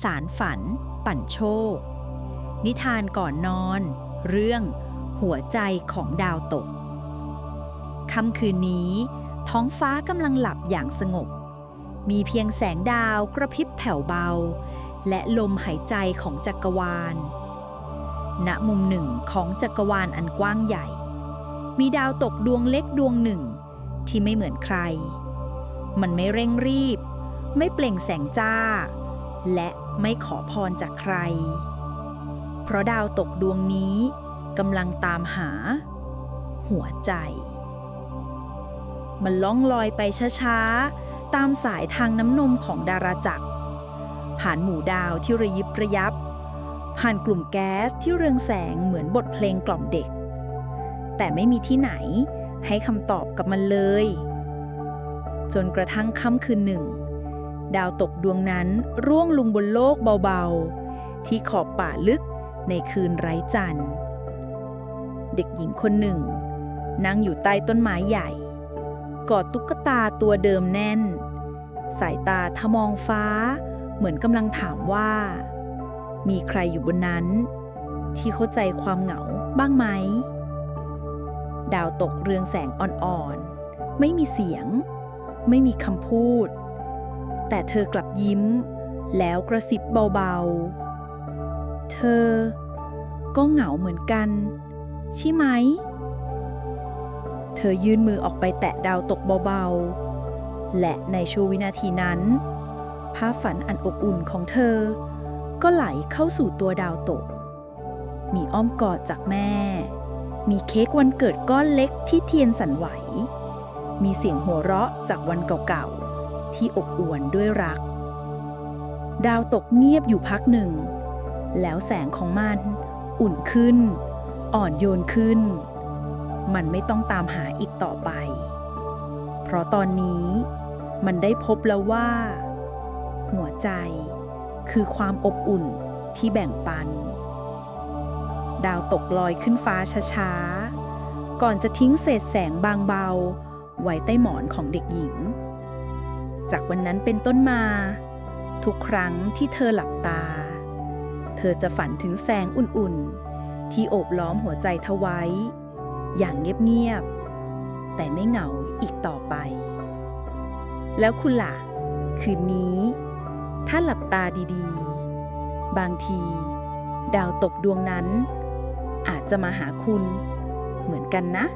สารฝัน ปั่นโชค นิทานก่อนนอน เรื่องหัวใจของดาวตก ค่ำคืนนี้ ท้องฟ้ากำลังหลับอย่างสงบ มีเพียงแสงดาวกระพริบแผ่วเบา และลมหายใจของจักรวาล ณมุมหนึ่งของจักรวาลอันกว้างใหญ่ มีดาวตกดวงเล็กดวงหนึ่ง ที่ไม่เหมือนใคร มันไม่เร่งรีบ ไม่เปล่งแสงจ้า และไม่ขอพรจากใคร เพราะดาวตกดวงนี้กำลังตามหา หัวใจ มันล่องลอยไปช้าๆ ตามสายทางน้ำนมของดาราจักร ผ่านหมู่ดาวที่ระยิบระยับ ผ่านกลุ่มแก๊สที่เรืองแสงเหมือนบทเพลงกล่อมเด็ก แต่ไม่มีที่ไหนให้คำตอบกับมันเลย จนกระทั่งค่ำคืนหนึ่ง ดาวตกดวงนั้นร่วงลงบนโลกเบาๆ ที่ขอบป่าลึกในคืนไร้จันทร์ เด็กหญิงคนหนึ่ง นั่งอยู่ใต้ต้นไม้ใหญ่ กอดตุ๊กตาตัวเดิมแน่น สายตาทะมองฟ้า เหมือนกำลังถามว่า มีใครอยู่บนนั้น ที่เข้าใจความเหงาบ้างไหม ดาวตกเรืองแสงอ่อนๆ ไม่มีเสียง ไม่มีคำพูด แต่เธอกลับยิ้ม แล้วกระซิบเบาๆ เธอก็เหงาเหมือนกัน ใช่ไหม เธอยื่นมือออกไปแตะดาวตกเบาๆ และในช่วงวินาทีนั้นภาพฝันอันอบอุ่นของเธอ ก็ไหลเข้าสู่ตัวดาวตก มีอ้อมกอดจากแม่ มีเค้กวันเกิดก้อนเล็กที่เทียนสั่นไหว มีเสียงหัวเราะจากวันเก่าๆ ที่อบอวลด้วยรัก ดาวตกเงียบอยู่พักหนึ่ง แล้วแสงของมัน อุ่นขึ้น อ่อนโยนขึ้น มันไม่ต้องตามหาอีกต่อไป เพราะตอนนี้มันได้พบแล้วว่า หัวใจคือความอบอุ่นที่แบ่งปัน ดาวตกลอยขึ้นฟ้าช้าๆ ก่อนจะทิ้งเศษแสงบางเบา ไว้ใต้หมอนของเด็กหญิง จากวันนั้นเป็นต้นมา ทุกครั้งที่เธอหลับตา เธอจะฝันถึงแสงอุ่นๆ ที่โอบล้อมหัวใจเธอไว้ อย่างเงียบๆ แต่ไม่เหงาอีกต่อไป แล้วคุณล่ะ คืนนี้ ถ้าหลับตาดีๆ บางที ดาวตกดวงนั้น อาจจะมาหาคุณ เหมือนกันนะ